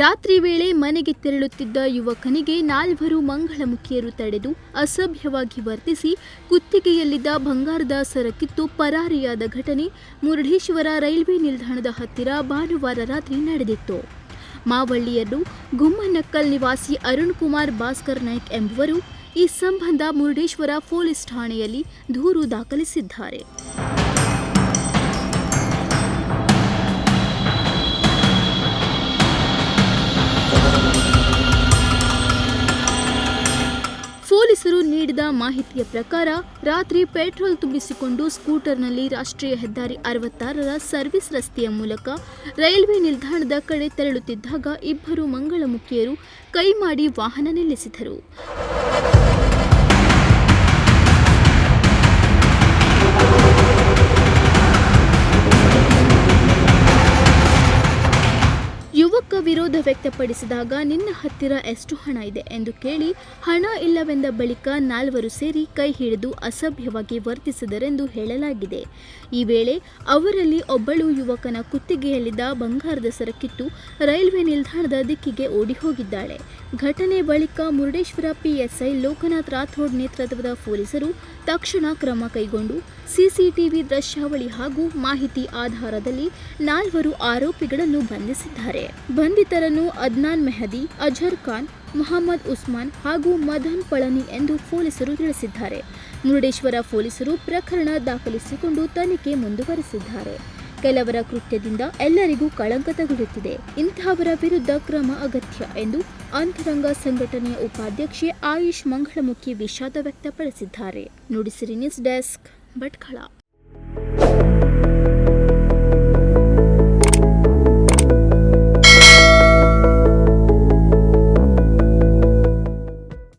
ರಾತ್ರಿ ವೇಳೆ ಮನೆಗೆ ತೆರಳುತ್ತಿದ್ದ ಯುವಕನಿಗೆ ನಾಲ್ವರು ಮಂಗಳಮುಖಿಯರು ತಡೆದು ಅಸಭ್ಯವಾಗಿ ವರ್ತಿಸಿ ಕುತ್ತಿಗೆಯಲ್ಲಿದ್ದ ಬಂಗಾರದ ಸರಕಿತ್ತು ಪರಾರಿಯಾದ ಘಟನೆ ಮುರುಡೇಶ್ವರ ರೈಲ್ವೆ ನಿಲ್ದಾಣದ ಹತ್ತಿರ ಭಾನುವಾರ ರಾತ್ರಿ ನಡೆದಿತ್ತು. ಮಾವಳ್ಳಿಯನ್ನು ಗುಮ್ಮನಕ್ಕಲ್ ನಿವಾಸಿ ಅರುಣ್ ಕುಮಾರ್ ಭಾಸ್ಕರ್ ನಾಯ್ಕ್ ಎಂಬುವರು ಈ ಸಂಬಂಧ ಮುರುಡೇಶ್ವರ ಪೊಲೀಸ್ ಠಾಣೆಯಲ್ಲಿ ದೂರು ದಾಖಲಿಸಿದ್ದಾರೆ. ಪೊಲೀಸರು ನೀಡಿದ ಮಾಹಿತಿಯ ಪ್ರಕಾರ, ರಾತ್ರಿ ಪೆಟ್ರೋಲ್ ತುಂಬಿಸಿಕೊಂಡು ಸ್ಕೂಟರ್ನಲ್ಲಿ ರಾಷ್ಟ್ರೀಯ ಹೆದ್ದಾರಿ ಅರವತ್ತಾರರ ಸರ್ವಿಸ್ ರಸ್ತೆಯ ಮೂಲಕ ರೈಲ್ವೆ ನಿಲ್ದಾಣದ ಕಡೆ ತೆರಳುತ್ತಿದ್ದಾಗ ಇಬ್ಬರು ಮಂಗಳಮುಖಿಯರು ಕೈ ಮಾಡಿ ವಾಹನ ನಿಲ್ಲಿಸಿದರು. ವಿರೋಧ ವ್ಯಕ್ತಪಡಿಸಿದಾಗ, ನಿನ್ನ ಹತ್ತಿರ ಎಷ್ಟು ಹಣ ಇದೆ ಎಂದು ಕೇಳಿ, ಹಣ ಇಲ್ಲವೆಂದ ಬಳಿಕ ನಾಲ್ವರು ಸೇರಿ ಕೈ ಹಿಡಿದು ಅಸಭ್ಯವಾಗಿ ವರ್ತಿಸಿದರೆಂದು ಹೇಳಲಾಗಿದೆ. ಈ ವೇಳೆ, ಅವರಲ್ಲಿ ಒಬ್ಬಳು ಯುವಕನ ಕುತ್ತಿಗೆಯಲ್ಲಿದ್ದ ಬಂಗಾರದ ಸರಕಿಟ್ಟು ರೈಲ್ವೆ ನಿಲ್ದಾಣದ ದಿಕ್ಕಿಗೆ ಓಡಿ ಹೋಗಿದ್ದಾಳೆ ಘಟನೆ ಬಳಿಕ ಮುರುಡೇಶ್ವರ ಪಿಎಸ್ಐ ಲೋಕನಾಥ್ ರಾಥೋಡ್ ನೇತೃತ್ವದ ಪೊಲೀಸರು ತಕ್ಷಣ ಕ್ರಮ ಕೈಗೊಂಡು, ಸಿಸಿಟಿವಿ ದೃಶ್ಯಾವಳಿ ಹಾಗೂ ಮಾಹಿತಿ ಆಧಾರದಲ್ಲಿ ನಾಲ್ವರು ಆರೋಪಿಗಳನ್ನು ಬಂಧಿಸಿದ್ದಾರೆ. ಬಂಧಿತರನ್ನು ಅದ್ನಾನ್ ಮೆಹದಿ, ಅಜರ್ ಖಾನ್, ಮೊಹಮ್ಮದ್ ಉಸ್ಮಾನ್ ಹಾಗೂ ಮದನ್ ಪಳನಿ ಎಂದು ಪೊಲೀಸರು ತಿಳಿಸಿದ್ದಾರೆ. ಮುರುಡೇಶ್ವರ ಪೊಲೀಸರು ಪ್ರಕರಣ ದಾಖಲಿಸಿಕೊಂಡು ತನಿಖೆ ಮುಂದುವರೆಸಿದ್ದಾರೆ. ಕೆಲವರ ಕೃತ್ಯದಿಂದ ಎಲ್ಲರಿಗೂ ಕಳಂಕ ತಗುಲುತ್ತಿದೆ. ಇಂತಹವರ ವಿರುದ್ಧ ಕ್ರಮ ಅಗತ್ಯ ಎಂದು ಅಂತರಂಗ ಸಂಘಟನೆಯ ಉಪಾಧ್ಯಕ್ಷೆ ಆಯುಷ್ ಮಂಗಳಮುಖಿ ವಿಷಾದ ವ್ಯಕ್ತಪಡಿಸಿದ್ದಾರೆ. Nudisiri news desk Bhatkal.